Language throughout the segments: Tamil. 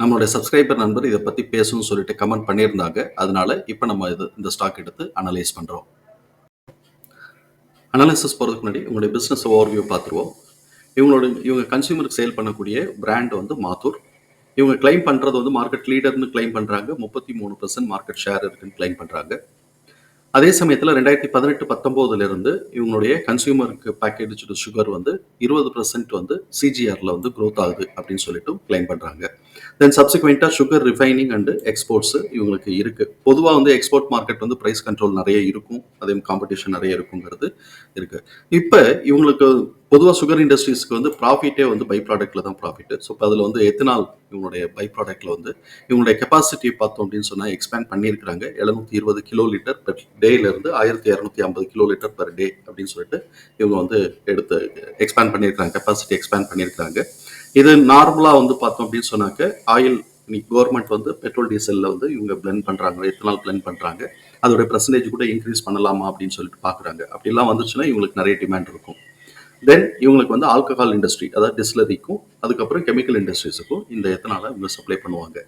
நம்மளுடைய சப்ஸ்கிரைபர் நண்பர் இதை பற்றி பேசணும்னு சொல்லிட்டு கமெண்ட் பண்ணியிருந்தாங்க. அதனால இப்போ நம்ம இது இந்த ஸ்டாக் எடுத்து அனலைஸ் பண்ணுறோம் அனாலிசிஸ் போகிறதுக்கு முன்னாடி உங்களுடைய பிஸ்னஸ் ஓவர்வியூ பார்த்துருவோம். இவங்களோட இவங்க கன்சியூமருக்கு சேல் பண்ணக்கூடிய பிராண்ட் வந்து மாத்தூர். இவங்க கிளைம் பண்ணுறது வந்து மார்க்கெட் லீடர்னு கிளைம் பண்ணுறாங்க முப்பத்தி மூணு பர்சன்ட் மார்க்கெட் ஷேர் இருக்குன்னு கிளைம் பண்ணுறாங்க அதே சமயத்தில் ரெண்டாயிரத்தி பதினெட்டு பத்தொம்போதுல இருந்து இவங்களுடைய கன்சியூமருக்கு பேக்கேஜ் சுகர் வந்து இருபது பர்சன்ட் வந்து சிஜிஆரில் வந்து க்ரோத் ஆகுது அப்படின்னு சொல்லிட்டு கிளைம் பண்ணுறாங்க தென் சப்சிக்வெண்ட்டாக சுகர் ரிஃபைனிங் அண்டு எக்ஸ்போர்ட்ஸ் இவங்களுக்கு இருக்குது பொதுவாக வந்து எக்ஸ்போர்ட் மார்க்கெட் வந்து ப்ரைஸ் கண்ட்ரோல் நிறைய இருக்கும். அதே காம்படிஷன் நிறைய இருக்குங்கிறது இருக்குது இப்போ இவங்களுக்கு பொதுவாக சுகர் இண்டஸ்ட்ரீஸ்க்கு வந்து ப்ராஃபிட்டே வந்து பை ப்ராடக்ட்டில் தான் ப்ராஃபிட் ஸோ இப்போ அதில் வந்து எத்தனால் இவங்களுடைய பை ப்ராடக்ட்டில் வந்து இவங்களுடைய கெப்பாசிட்டியை பார்த்தோம் அப்படின்னு சொன்னால் எக்ஸ்பேண்ட் பண்ணியிருக்கிறாங்க. எழுநூத்தி இருபது கிலோ லிட்டர் பெர் டேலேருந்து ஆயிரத்தி இரநூத்தி ஐம்பது கிலோ லிட்டர் பெர் டே அப்படின்னு சொல்லிட்டு இவங்க வந்து எடுத்து எக்ஸ்பேண்ட் பண்ணியிருக்காங்க கெப்பாசிட்டி எக்ஸ்பேண்ட் பண்ணியிருக்காங்க இது நார்மலாக வந்து பார்த்தோம் அப்படின்னு சொன்னாக்க ஆயில் இன்னைக்கு கவர்மெண்ட் வந்து பெட்ரோல் டீசலில் வந்து இவங்க பிளெண்ட் பண்ணுறாங்க எத்தனால் பிளெண்ட் பண்ணுறாங்க அதோட பர்சன்டேஜ் கூட இன்க்ரீஸ் பண்ணலாமா அப்படின்னு சொல்லிட்டு பார்க்குறாங்க அப்படிலாம் வந்துச்சுன்னா இவங்களுக்கு நிறைய டிமாண்ட் இருக்கும். தென் இவங்களுக்கு வந்து ஆல்கஹால் இண்டஸ்ட்ரி அதாவது டிஸ்லரிக்கும் அதுக்கப்புறம் கெமிக்கல் இண்டஸ்ட்ரீஸுக்கும் இந்த எத்தனால இவங்க சப்ளை பண்ணுவாங்க.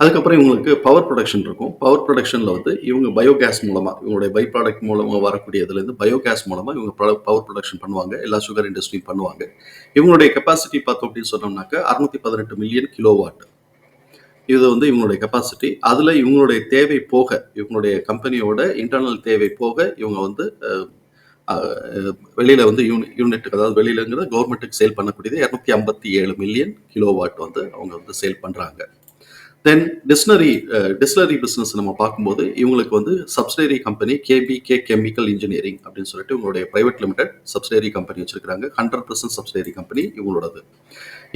அதுக்கப்புறம் இவங்களுக்கு பவர் ப்ரொடக்ஷன் இருக்கும். பவர் ப்ரொடக்ஷனில் வந்து இவங்க பயோகேஸ் மூலமாக இவங்களுடைய பை ப்ராடக்ட் மூலமாக வரக்கூடியதுலேருந்து பயோகேஸ் மூலமாக இவங்க பவர் ப்ரொடக்ஷன் பண்ணுவாங்க. எல்லா சுகர் இண்டஸ்ட்ரியும் பண்ணுவாங்க. இவங்களுடைய கெப்பாசிட்டி பார்த்தோம் அப்படின்னு சொன்னோம்னாக்க அறுநூத்தி பதினெட்டு மில்லியன் கிலோ வாட் இது வந்து இவங்களுடைய கெப்பாசிட்டி அதில் இவங்களுடைய தேவை போக இவங்களுடைய கம்பெனியோட இன்டர்னல் தேவை போக இவங்க வந்து வெளியில் வந்து யூனி யூனிட்டுக்கு அதாவது வெளியிலங்கிற கவர்மெண்ட்டுக்கு சேல் பண்ணக்கூடியது இரநூத்தி ஐம்பத்தி ஏழு மில்லியன் கிலோ வாட் வந்து அவங்க வந்து சேல் பண்ணுறாங்க தென் டிஸ்னரி டிஸ்னரி பிஸ்னஸ் நம்ம பார்க்கும்போது இவங்களுக்கு வந்து subsidiary company KPK chemical engineering அப்படின்னு சொல்லிட்டு இவங்களுடைய பிரைவேட் லிமிடெட் சப்சிடரி கம்பெனி வச்சிருக்காங்க ஹண்ட்ரட் பர்சன்ட் சப்சிடரி கம்பெனி இவங்களோடது.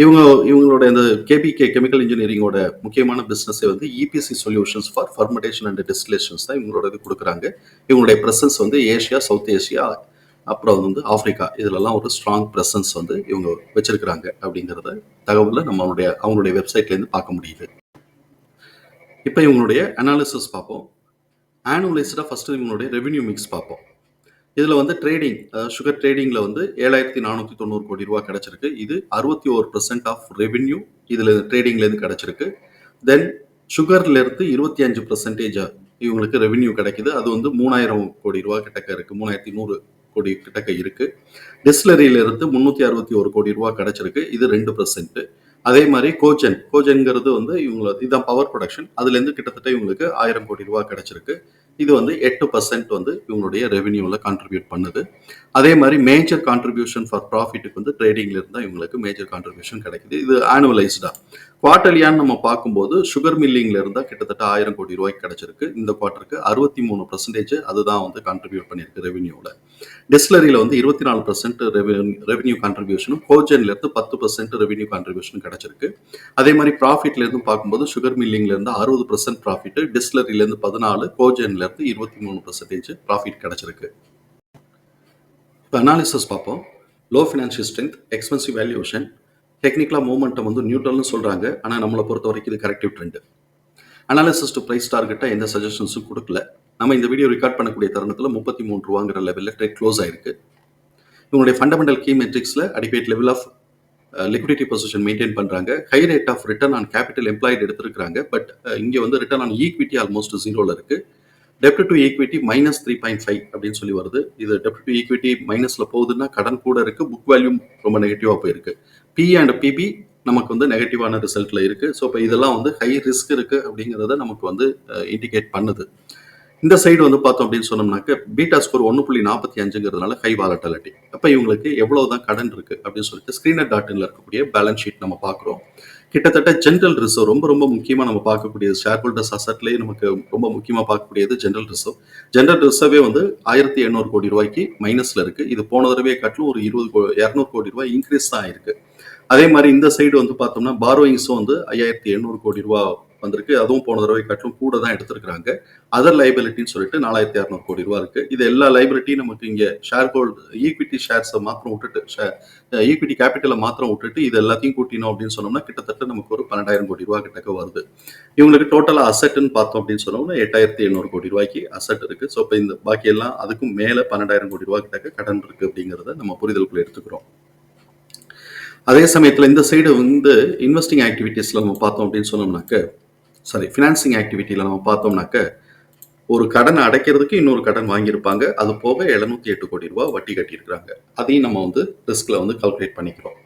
இவங்க இவங்களோட இந்த கேபிகே கெமிக்கல் இன்ஜினியரிங்கோட முக்கியமான பிஸ்னஸே வந்து EPC solutions for fermentation and distillations தான் இவங்களோட இது கொடுக்குறாங்க. இவங்களுடைய ப்ரெசன்ஸ் வந்து ஏஷியா சவுத் ஏஷியா அப்புறம் வந்து ஆப்பிரிக்கா இதுலலாம் ஒரு ஸ்ட்ராங் ப்ரெசன்ஸ் வந்து இவங்க வச்சிருக்கிறாங்க அப்படிங்கிறத தகவலில் நம்மளுடைய அவங்களுடைய வெப்சைட்லேருந்து பார்க்க முடியுது. இப்போ இவங்களுடைய அனாலிசிஸ் பார்ப்போம். ஆனுவலைஸ்டாக ஃபஸ்ட்டு இவங்களுடைய ரெவென்யூ மிக்ஸ் பார்ப்போம். இதில் வந்து ட்ரேடிங் சுகர் ட்ரேடிங்கில் வந்து ஏழாயிரத்தி நானூற்றி தொண்ணூறு கோடி ரூபா கிடச்சிருக்கு. இது அறுபத்தி ஒரு பர்சன்ட் ஆஃப் ரெவென்யூ இதில் ட்ரேடிங்லேருந்து கிடச்சிருக்கு. தென் சுகர்லேருந்து இருபத்தி அஞ்சு பர்சன்டேஜாக இவங்களுக்கு ரெவென்யூ கிடைக்குது. அது வந்து மூணாயிரம் கோடி ரூபா கிட்டக்க இருக்குது மூணாயிரத்தி நூறு கோடி கிட்டக்க இருக்குது டிஸ்லரியிலிருந்து முந்நூற்றி அறுபத்தி ஒரு கோடி ரூபா கிடச்சிருக்கு. இது ரெண்டு பர்சன்ட்டு அதே மாதிரி கோஜன் கோஜன்ங்கிறது வந்து இவங்க இதுதான் பவர் ப்ரொடக்ஷன் அதுலேருந்து கிட்டத்தட்ட இவங்களுக்கு ஆயிரம் கோடி ரூபா கிடைச்சிருக்கு. இது வந்து எட்டு பர்சன்ட் வந்து இவங்களுடைய ரெவென்யூவில் கான்ட்ரிபியூட் பண்ணுது. அதே மாதிரி மேஜர் கான்ட்ரிபியூஷன் ஃபார் ப்ராஃபிட்டுக்கு வந்து ட்ரேடிங்ல இருந்தால் இவங்களுக்கு மேஜர் கான்ட்ரிபியூஷன் கிடைக்குது. இது ஆனுவலைஸ்டாக குவார்டர்லியான்னு நம்ம பார்க்கும்போது சுகர் மில்லிங்ல இருந்தால் கிட்டத்தட்ட ஆயிரம் கோடி ரூபாய்க்கு கிடைச்சிருக்கு. இந்த குவார்ட்டருக்கு அறுபத்தி மூணு பர்சன்டேஜ் அதுதான் வந்து கான்ட்ரிபியூட் பண்ணியிருக்கு ரெவென்யூவில் டிஸ்லரியில் வந்து இருபத்தி நாலு பர்சன்ட் ரெவென்யூ கான்ட்ரிபியூஷனும் கோஜன்ல இருந்து பத்து பர்சன்ட் ரெவென்யூ கான்ட்ரிபியூஷன் கிடைச்சிருக்கு. அதே மாதிரி ப்ராஃபிட்லேருந்து பார்க்கும்போது சுகர் மில்லிங்ல இருந்து அறுபது பர்சன்ட் ப்ராஃபிட் டிஸ்லரிலேருந்து பதினாலு கோஜன்ல இருந்து இருபத்தி மூணு பர்சன்டேஜ் ப்ராஃபிட் கிடைச்சிருக்கு. இப்போ அனாலிசிஸ் பார்ப்போம். Low financial strength expensive valuation டெக்னிக்கலாக மூமெண்ட்டை வந்து நியூட்ரல்னு சொல்கிறாங்க ஆனால் நம்மளை பொறுத்த வரைக்கும் இது corrective trend analysis to price டார்கெட்டாக எந்த சஜஷன்ஸும் கொடுக்கல. நம்ம இந்த வீடியோ ரெக்கார்ட் பண்ணக்கூடிய தருணத்தில் முப்பத்தி மூணு ரூபாங்கிற லெவலில் ட்ரேட் க்ளோஸ் ஆயிருக்கு. இவங்களுடைய fundamental key மெட்ரிக்ஸில் adequate level of liquidity position maintain பண்ணுறாங்க high rate of return on capital employed எடுத்திருக்கிறாங்க. பட் இங்கே வந்து ரிட்டர்ன் ஆன் ஈக்விட்டி ஆல்மோஸ்ட் ஜீரோவில் இருக்குது டெப்ட் to equity minus three point five அப்படின்னு சொல்லி வருது. இது டெப்ட் டு ஈக்விட்டி மைனஸில் போகுதுன்னா கடன் கூட இருக்குது புக் வேல்யூம் ரொம்ப நெகட்டிவாக போயிருக்கு. பி அண்ட் பிபி நமக்கு வந்து நெகட்டிவான ரிசல்ட்டில் இருக்கு. ஸோ இப்போ இதெல்லாம் வந்து ஹை ரிஸ்க் இருக்கு அப்படிங்கிறத நமக்கு வந்து இண்டிகேட் பண்ணுது. இந்த சைடு வந்து பார்த்தோம் அப்படின்னு சொன்னோம்னாக்க பீட்டா ஸ்கோர் ஒன்று புள்ளி நாற்பத்தி அஞ்சுங்கிறதுனால ஹை வாலட்டாலிட்டி அப்போ இவங்களுக்கு எவ்வளோ தான் கடன் இருக்குது அப்படின்னு சொல்லிட்டு ஸ்க்ரீனர் டாட் இருக்கக்கூடிய பேலன்ஸ் ஷீட் நம்ம பார்க்குறோம். கிட்டத்தட்ட ஜென்ரல் ரிசர்வ் ரொம்ப ரொம்ப முக்கியமாக நம்ம பார்க்கக்கூடியது. ஷேர் ஹோல்டர்ஸ் அசட்லேயே நமக்கு ரொம்ப முக்கியமாக பார்க்கக்கூடியது ஜென்ரல் ரிசர்வ் ஜென்ரல் ரிசர்வே வந்து ஆயிரத்தி எண்ணூறு கோடி ரூபாய்க்கு மைனஸ்ல இருக்கு. இது போன தடவை காட்டிலும் ஒரு இருபது கோ இரநூறு கோடி ரூபாய் இன்க்ரீஸ் தான் ஆயிருக்கு. அதே மாதிரி இந்த சைடு வந்து பார்த்தோம்னா பாரோயிங்ஸும் வந்து ஐயாயிரத்தி எண்ணூறு கோடி ரூபா வந்திருக்கு. அதுவும் போன தடவை காட்டிலும் கூட தான் எடுத்திருக்கிறாங்க. அதர் லைபிலிட்டின்னு சொல்லிட்டு நாலாயிரத்தி இரநூறு கோடி ரூபா இருக்கு. இது எல்லா லைபிலிட்டியும் நமக்கு இங்கே ஷேர் ஹோல்டு ஈக்விட்டி ஷேர்ஸை மாத்திரம் விட்டுட்டு ஈக்விட்டி கேபிட்டலை மாத்திரம் விட்டுட்டு இது எல்லாத்தையும் கூட்டினோம் அப்படின்னு சொன்னோம்னா கிட்டத்தட்ட நமக்கு ஒரு பன்னெண்டாயிரம் கோடி ரூபா கிட்டக்க வருது. இவங்களுக்கு டோட்டலாக அசெட்னு பார்த்தோம் அப்படின்னு சொன்னோம்னா எட்டாயிரத்தி எண்ணூறு கோடி ரூபாய்க்கு அசெட் இருக்கு. ஸோ இப்போ இந்த பாக்கி எல்லாம் அதுக்கும் மேலே பன்னெண்டாயிரம் கோடி ரூபா கிட்டக்க கடன் இருக்கு அப்படிங்கிறத நம்ம புரிதலுக்குள்ள எடுத்துக்கிறோம். அதே சமயத்தில் இந்த சைடு வந்து இன்வெஸ்டிங் ஆக்டிவிட்டீஸில் நம்ம பார்த்தோம் அப்படின்னு சொன்னோம்னாக்க சாரி ஃபினான்சிங் ஆக்டிவிட்டியில் நம்ம பார்த்தோம்னாக்க ஒரு கடன் அடைக்கிறதுக்கு இன்னொரு கடன் வாங்கியிருப்பாங்க. அது போக எழுநூத்தி எட்டு கோடி ரூபா வட்டி கட்டியிருக்கிறாங்க. அதையும் நம்ம வந்து ரிஸ்கில் வந்து கால்குலேட் பண்ணிக்கிறோம்.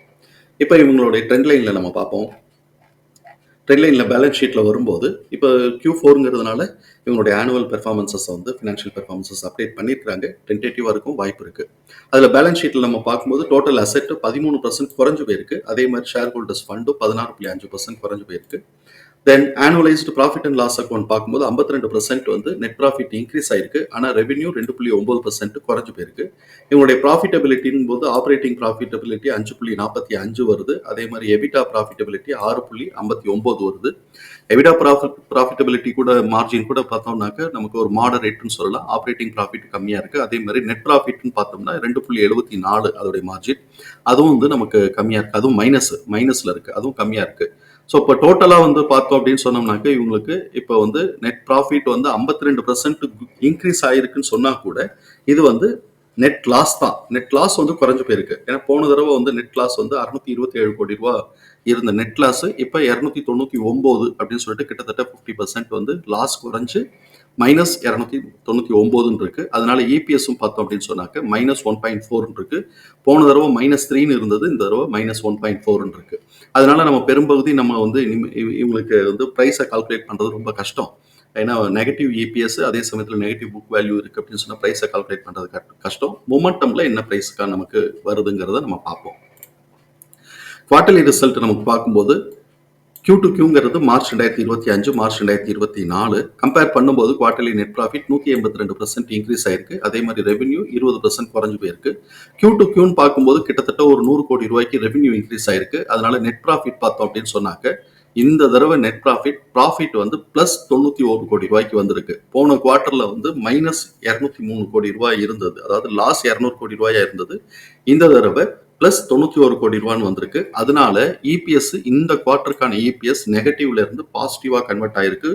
இப்போ இவங்களுடைய ட்ரெண்ட் லைனில் நம்ம பார்ப்போம். ட்ரெண்ட் லைனில் பேலன்ஸ் ஷீட்டில் வரும்போது இப்போ கியூ ஃபோருங்கிறதுனால இவங்களுடைய ஆனுவல் பெர்ஃபார்மன்சஸ் வந்து ஃபினான்ஷியல் பெர்ஃபார்மன்சஸ் அப்டேட் பண்ணியிருக்காங்க டென்டேட்டிவாக இருக்கும் வாய்ப்பு இருக்குது அதில் பேலன்ஸ் ஷீட்டில் நம்ம பார்க்கும்போது டோட்டல் அசெட் பதிமூணு பர்சன்ட் குறைஞ்சு போயிருக்கு. அதே மாதிரி ஷேர் ஹோல்டர்ஸ் ஃபண்டும் பதினாறு புள்ளி அஞ்சு பர்சன்ட் குறைஞ்சு போயிருக்கு. Then annualised profit and loss account பார்க்கும்போது ஐம்பத்தி ரெண்டு பர்சன்ட் வந்து நெட் ப்ராஃபிட் இன்க்ரீஸ் ஆயிருக்கு. ஆனால் ரெவென்யூ ரெண்டு புள்ளி ஒன்பது பர்சன்ட் குறைஞ்சு போயிருக்கு. இவங்களுடைய ப்ராஃபிட்டபிலிட்டின் போது ஆப்ரேட்டிங் ப்ராஃபிட்டபிலிட்டி அஞ்சு புள்ளி நாற்பத்தி அஞ்சு வருது. அதே மாதிரி எபிட்டா ப்ராஃபிட்டபிலிட்டி ஆறு புள்ளி ஐம்பத்தி ஒன்பது வருது. எபிட்டா ப்ராஃபிட் ப்ராஃபிட்டபிலிட்டி கூட மார்ஜின் கூட பார்த்தோம்னாக்க நமக்கு ஒரு மாடரேட்னு சொல்லலாம். ஆப்ரேட்டிங் ப்ராஃபிட் கம்மியாக இருக்குது அதே மாதிரி நெட் ப்ராஃபிட்னு பார்த்தோம்னா ரெண்டு புள்ளி எழுபத்தி நாலு அதோடைய மார்ஜின் அதுவும் வந்து நமக்கு கம்மியாக இருக்குது அதுவும் மைனஸ் மைனஸில் இருக்குது அதுவும் கம்மியாக இருக்குது ஸோ இப்போ டோட்டலாக வந்து பார்த்தோம் அப்படின்னு சொன்னோம்னாக்க இவங்களுக்கு இப்போ வந்து நெட் ப்ராஃபிட் வந்து ஐம்பத்தி ரெண்டு பர்சன்ட் இன்க்ரீஸ் ஆயிருக்குன்னு சொன்னால் கூட இது வந்து நெட் லாஸ் தான். நெட் லாஸ் வந்து குறைஞ்சு போயிருக்கு. ஏன்னா போன தடவை வந்து நெட் லாஸ் வந்து அறுநூத்தி இருபத்தி ஏழு கோடி ரூபா இருந்த நெட் லாஸ் இப்போ இரநூத்தி தொண்ணூற்றி ஒம்பது அப்படின்னு சொல்லிட்டு கிட்டத்தட்ட ஃபிஃப்டி பர்சன்ட் வந்து லாஸ் குறைஞ்சு மைனஸ் இரநூத்தி தொண்ணூற்றி ஒம்போதுன்னு இருக்கு. அதனால இபிஎஸும் பார்த்தோம் அப்படின்னு சொன்னாக்க மைனஸ் ஒன் பாயிண்ட் ஃபோர்னு இருக்கு. போன தடவை மைனஸ் த்ரீன்னு இருந்தது இந்த தடவை மைனஸ் ஒன் பாயிண்ட் ஃபோர்னு இருக்கு. அதனால நம்ம பெரும்பகுதி நம்ம வந்து இவ- இவங்களுக்கு வந்து ப்ரைஸை கால்குலேட் பண்ணுறது ரொம்ப கஷ்டம். ஏன்னா நெகட்டிவ் இபிஎஸ் அதே சமயத்தில் நெகட்டிவ் புக் வேல்யூ இருக்கு அப்படின்னு சொன்னால் ப்ரைஸை கால்குலேட் பண்ணுறது கஷ்டம். மொமெண்டம்ல என்ன ப்ரைஸுக்காக நமக்கு வருதுங்கிறத நம்ம பார்ப்போம். குவார்டர்லி ரிசல்ட் நமக்கு பார்க்கும்போது கியூ டு கியூங்கிறது மார்ச் ரெண்டாயிரத்தி இருபத்தி அஞ்சு மார்ச் ரெண்டாயிரத்தி இருபத்தி நாலு. கம்பேர் பண்ணும்போது குவார்டர்லி நெட் ப்ராஃபிட் நூற்றி எண்பத்தி ரெண்டு பர்சன்ட் இன்க்ரீஸ் ஆயிருக்கு. அதே மாதிரி ரெவென்யூ இருபது பர்சன்ட் குறைஞ்சு போயிருக்கு. கியூ டு கியூன்னு பார்க்கும்போது கிட்டத்தட்ட ஒரு நூறு கோடி ரூபாய்க்கு ரெவென்யூ இன்க்ரீஸ் ஆயிருக்கு. அதனால நெட் ப்ராஃபிட் பார்த்தோம் அப்படின்னு சொன்னாக்க இந்த தடவை நெட் ப்ராஃபிட் ப்ராஃபிட் வந்து பிளஸ் தொண்ணூற்றி ஒரு கோடி ரூபாய்க்கு வந்திருக்கு. போன குவார்ட்டரில் வந்து மைனஸ் இரநூத்தி மூணு கோடி ரூபாய் இருந்தது. அதாவது லாஸ் இரநூறு கோடி ரூபாயா இருந்தது. இந்த தடவை பிளஸ் தொண்ணூத்தி ஒரு கோடி ரூபான்னு வந்திருக்கு. அதனால இபிஎஸ் இந்த குவார்ட்டருக்கான இபிஎஸ் நெகட்டிவ்ல இருந்து பாசிட்டிவா கன்வெர்ட் ஆயிருக்கு.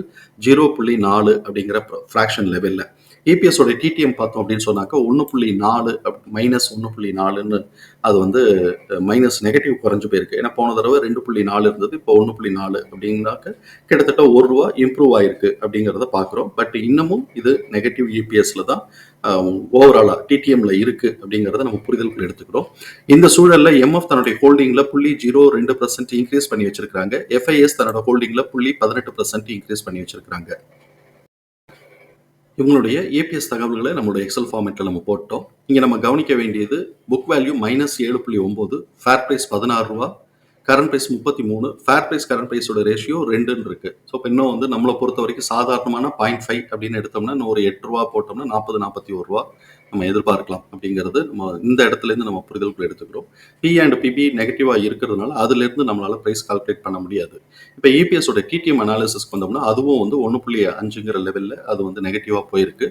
ஜீரோ புள்ளி நாலு அப்படிங்கிற ஃப்ராக்ஷன் லெவல்ல இபிஎஸோட டிடிஎம் பார்த்தோம் அப்படின்னு சொன்னாக்க ஒன்று புள்ளி நாலு மைனஸ் ஒன்று புள்ளி நாலுன்னு அது வந்து மைனஸ் நெகட்டிவ் குறைஞ்சு போயிருக்கு. ஏன்னா போன தடவை ரெண்டு புள்ளி நாலு இருந்தது இப்போ ஒன்று புள்ளி நாலு அப்படிங்கிறாக்க கிட்டத்தட்ட ஒரு ரூபா இம்ப்ரூவ் ஆயிருக்கு அப்படிங்கிறத பார்க்குறோம். பட் இன்னமும் இது நெகட்டிவ் இபிஎஸ்ல தான் ஓவராலாக டிடிஎம்ல இருக்கு அப்படிங்கிறத நம்ம புரிதலுக்கு எடுத்துக்கிறோம். இந்த சூழலில் எம்எஃப் தன்னுடைய ஹோல்டிங்ல புள்ளி ஜீரோ ரெண்டு பர்சன்ட் இன்க்ரீஸ் பண்ணி வச்சிருக்காங்க எஃப்ஐஎஸ் தன்னோட ஹோல்டிங்ல புள்ளி பதினெட்டு பர்சன்ட் இன்க்ரீஸ் பண்ணி வச்சிருக்காங்க இவங்களுடைய ஏபிஎஸ் தகவல்களை நம்மளுடைய எக்ஸல் ஃபார்மேட்டில் நம்ம போட்டோம். இங்கே நம்ம கவனிக்க வேண்டியது புக் வேல்யூ மைனஸ் ஏழு புள்ளி ஒம்பது ஃபேர் ப்ரைஸ் பதினாறு ரூபா கரண்ட் ப்ரைஸ் முப்பத்தி மூணு ஃபேர் ப்ரைஸ் கரண்ட் ப்ரைஸோட ரேஷியோ ரெண்டுன்னு இருக்கு. ஸோ இப்போ இன்னும் வந்து நம்மளை பொறுத்த வரைக்கும் சாதாரணமான பாயிண்ட் ஃபைவ் அப்படின்னு எடுத்தோம்னா இன்னும் ஒரு எட்டு ரூபா போட்டோம்னா நாற்பது நாற்பத்தி ஒரு ரூபா. நம்ம எதிர்பார்க்கலாம் அப்படிங்கிறது நம்ம இந்த இடத்துல இருந்து நம்ம புரிதலுக்குள்ள எடுத்துக்கிறோம். பி அண்ட் பிபி நெகட்டிவாக இருக்கிறதுனால அதுலேருந்து நம்மளால் நம்மளால கால்குலேட் பண்ண முடியாது. இப்போ இபிஎஸோட டிடிஎம் அனாலிசிஸ்க்கு வந்தோம்னா அதுவும் வந்து ஒன்று புள்ளி அஞ்சுங்கிற லெவலில் அது வந்து நெகட்டிவாக போயிருக்கு.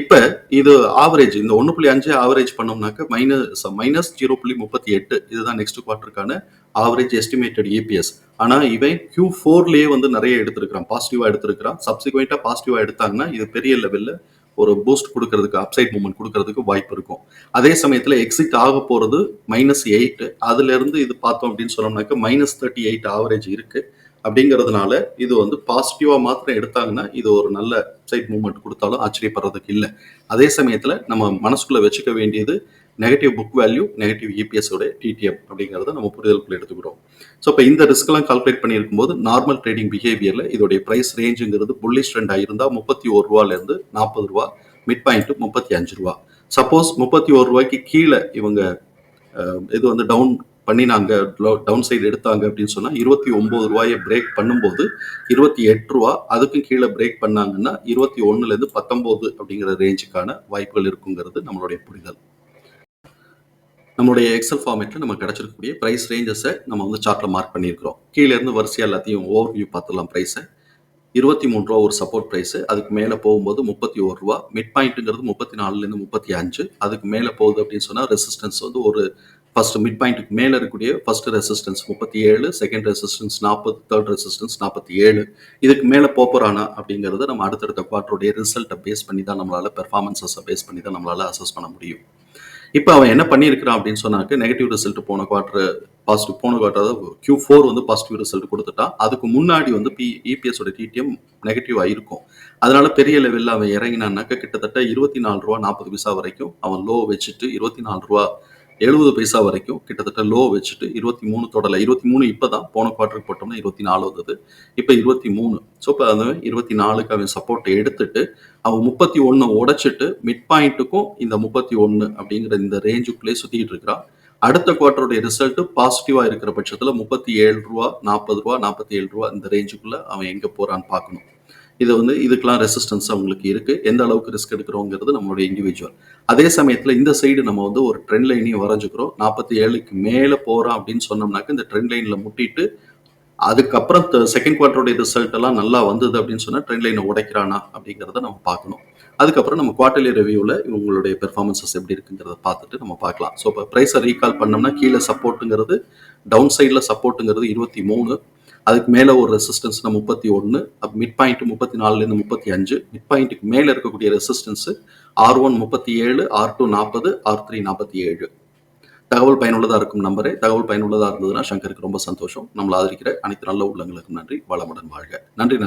இப்போ இது ஆவரேஜ் இந்த ஒன்று புள்ளி அஞ்சு ஆவரேஜ் பண்ணோம்னாக்க மைனஸ் மைனஸ் ஜீரோ புள்ளி முப்பத்தி எட்டு இதுதான் நெக்ஸ்ட் குவார்ட்டருக்கான ஆவரேஜ் எஸ்டிமேட்டட் இபிஎஸ் ஆனால் இவன் கியூ ஃபோர்லேயே வந்து நிறைய எடுத்திருக்கிறான். பாசிட்டிவாக எடுத்திருக்கிறான். சப்சிக்வெண்ட்டாக பாசிட்டிவாக எடுத்தாங்கன்னா இது பெரிய லெவலில் ஒரு பூஸ்ட் கொடுக்கறதுக்கு அப்சைட் மூமெண்ட் கொடுக்கறதுக்கு வாய்ப்பு இருக்கும். அதே சமயத்தில் எக்ஸிட் ஆக போகிறது மைனஸ் எயிட் அதுலேருந்து இது பார்த்தோம் அப்படின்னு சொன்னோம்னாக்க மைனஸ் தேர்ட்டி எயிட் ஆவரேஜ் இருக்குது அப்படிங்கிறதுனால இது வந்து பாசிட்டிவா மாத்திரம் எடுத்தாங்கன்னா இது ஒரு நல்ல சைட் மூமெண்ட் கொடுத்தாலும் ஆச்சரியப்படுறதுக்கு இல்லை. அதே சமயத்துல நம்ம மனசுக்குள்ள வச்சுக்க வேண்டியது நெகட்டிவ் புக் வேல்யூ நெகட்டிவ் இபிஎஸோட டிடிஎம் அப்படிங்கிறத நம்ம புரிதலுக்குள்ள எடுத்துக்கிறோம் ஸோ இப்போ இந்த ரிஸ்க்லாம் கால்குலேட் பண்ணியிருக்கும் போது நார்மல் ட்ரேடிங் பிஹேவியரில் இதோடைய பிரைஸ் ரேஞ்சுங்கிறது புல்லிஷ் ட்ரெண்டா இருந்தா முப்பத்தி ஒரு ரூபாலேருந்து நாற்பது ரூபா மிட் பாயிண்ட் முப்பத்தி அஞ்சு ரூபா. சப்போஸ் முப்பத்தி ஒரு ரூபாய்க்கு கீழே இவங்க இது வந்து டவுன் பண்ணினாங்க டவுன் சைடு எடுத்தாங்க அப்படின்னு சொன்னால் இருபத்தி ஒம்பது ரூபாயை பிரேக் பண்ணும்போது இருபத்தி எட்டு ரூபா அதுக்கும் கீழே பிரேக் பண்ணாங்கன்னா இருபத்தி ஒன்றுலேருந்து பத்தொம்போது அப்படிங்கிற ரேஞ்சுக்கான வாய்ப்புகள் இருக்குங்கிறது நம்மளுடைய புரிதல். நம்மளுடைய எக்ஸல் ஃபார்மேட்டில் நம்ம கிடச்சிருக்கக்கூடிய ப்ரைஸ் ரேஞ்சஸை நம்ம வந்து சார்ட்டில் மார்க் பண்ணியிருக்கிறோம். கீழே இருந்து வரிசையாக எல்லாத்தையும் ஓவர் வியூ பார்த்துடலாம் ப்ரைஸை இருபத்தி மூணு ரூபா ஒரு சப்போர்ட் ப்ரைஸு அதுக்கு மேலே போகும்போது முப்பத்தி ஒரு ரூபா. மிட் பாயிண்ட்டுங்கிறது முப்பத்தி நாலுலேருந்து முப்பத்தி அஞ்சு அதுக்கு மேலே போகுது அப்படின்னு சொன்னால் ரெசிஸ்டன்ஸ் வந்து ஒரு ஃபர்ஸ்ட் மிட் பாயிண்ட்டுக்கு மேலே இருக்கக்கூடிய ஃபர்ஸ்ட் ரெசிஸ்டன்ஸ் முப்பத்தி ஏழு செகண்ட் ரெசிஸ்டன்ஸ் நாற்பது தேர்ட் ரெசிஸ்டன்ஸ் நாற்பத்தி ஏழு இதுக்கு மேலே போப்பரானா அப்படிங்கிறத நம்ம அடுத்தடுத்த குவார்ட்டருடைய ரிசல்ட்டை பேஸ் பண்ணி தான் நம்மளால் பெர்ஃபார்மன்ஸஸை பேஸ் பண்ணி தான் நம்மளால் அசஸ் பண்ண முடியும். இப்போ அவன் என்ன பண்ணியிருக்கிறான் அப்படின்னு சொன்னாக்க நெகட்டிவ் ரிசல்ட் போன குவார்டர் பாசிட்டிவ் போன குவார்டர் அதாவது கியூ ஃபோர் வந்து பாசிட்டிவ் ரிசல்ட் கொடுத்துட்டான் அதுக்கு முன்னாடி வந்து பி இபிஎஸோட டிடிஎம் நெகட்டிவாக இருக்கும் அதனால பெரிய லெவலில் அவன் இறங்கினான்னாக்க கிட்டத்தட்ட இருபத்தி நாலு ரூபா நாற்பது பைசா வரைக்கும் அவன் லோ வச்சுட்டு இருபத்தி நாலு ரூபா எழுபது பைசா வரைக்கும் கிட்டத்தட்ட லோ வச்சுட்டு இருபத்தி மூணு தொடல. இருபத்தி மூணு இப்போ தான் போன குவார்ட்டருக்கு போட்டோம்னா இருபத்தி நாலு வந்தது. இப்போ இருபத்தி மூணு. ஸோ இப்போ அந்த இருபத்தி நாலுக்கு அவன் சப்போர்ட்டை எடுத்துட்டு அவன் முப்பத்தி ஒன்று உடைச்சிட்டு மிட் பாயிண்ட்டுக்கும் இந்த முப்பத்தி ஒன்று அப்படிங்கிற இந்த ரேஞ்சுக்குள்ளே சுற்றிட்டு இருக்கிறான் அடுத்த குவார்ட்டருடைய ரிசல்ட் பாசிட்டிவாக இருக்கிற பட்சத்தில் முப்பத்தி ஏழு ரூபா நாற்பது ரூபா நாற்பத்தி ஏழு ரூபா இந்த ரேஞ்சுக்குள்ளே அவன் எங்கே போகிறான்னு பார்க்கணும். இது வந்து இதுக்கெல்லாம் ரெசிஸ்டன்ஸ் அவங்களுக்கு இருக்குது எந்த அளவுக்கு ரிஸ்க் எடுக்கிறோங்கிறது நம்மளுடைய இண்டிவிஜுவல் அதே சமயத்தில் இந்த சைடு நம்ம வந்து ஒரு ட்ரெண்ட் லைனையும் வரைஞ்சிக்கிறோம். நாற்பத்தி ஏழுக்கு மேலே போகிறோம் அப்படின்னு சொன்னோம்னாக்க இந்த ட்ரெண்ட் லைனில் முட்டிட்டு அதுக்கப்புறம் செகண்ட் குவார்ட்டருடைய ரிசல்ட் எல்லாம் நல்லா வந்தது அப்படின்னு சொன்னால் ட்ரெண்ட் லைனை உடைக்கிறானா அப்படிங்கிறத நம்ம பார்க்கணும். அதுக்கப்புறம் நம்ம குவார்டர்லி ரிவ்யூவில் இவங்களுடைய பெர்ஃபார்மன்சஸ் எப்படி இருக்குங்கிறத பார்த்துட்டு நம்ம பார்க்கலாம். ஸோ இப்போ ப்ரைஸை ரீகால் பண்ணோம்னா கீழே சப்போர்ட்டுங்கிறது டவுன் சைடில் சப்போர்ட்டுங்கிறது இருபத்தி மூணு அதுக்கு மேலே ஒரு ரெசிஸ்டன்ஸ்னா முப்பத்தி ஒன்று அப்போ மிட் பாயிண்ட் முப்பத்தி நாலுலேருந்து முப்பத்தி அஞ்சு மிட் பாயிண்ட்டுக்கு மேலே இருக்கக்கூடிய ரெசிஸ்டன்ஸு ஆர் ஒன் முப்பத்தி ஏழு ஆர் டூ நாற்பது ஆர் த்ரீ நாற்பத்தி ஏழு. தகவல் பயனுள்ளதாக இருக்கும் நம்பரே. தகவல் பயனுள்ளதாக இருந்ததுன்னா சங்கருக்கு ரொம்ப சந்தோஷம். நம்மளை ஆதரிக்கிற அனைத்து நல்ல உள்ளங்களுக்கும் நன்றி. வளமுடன் வாழ்க. நன்றி நன்றி.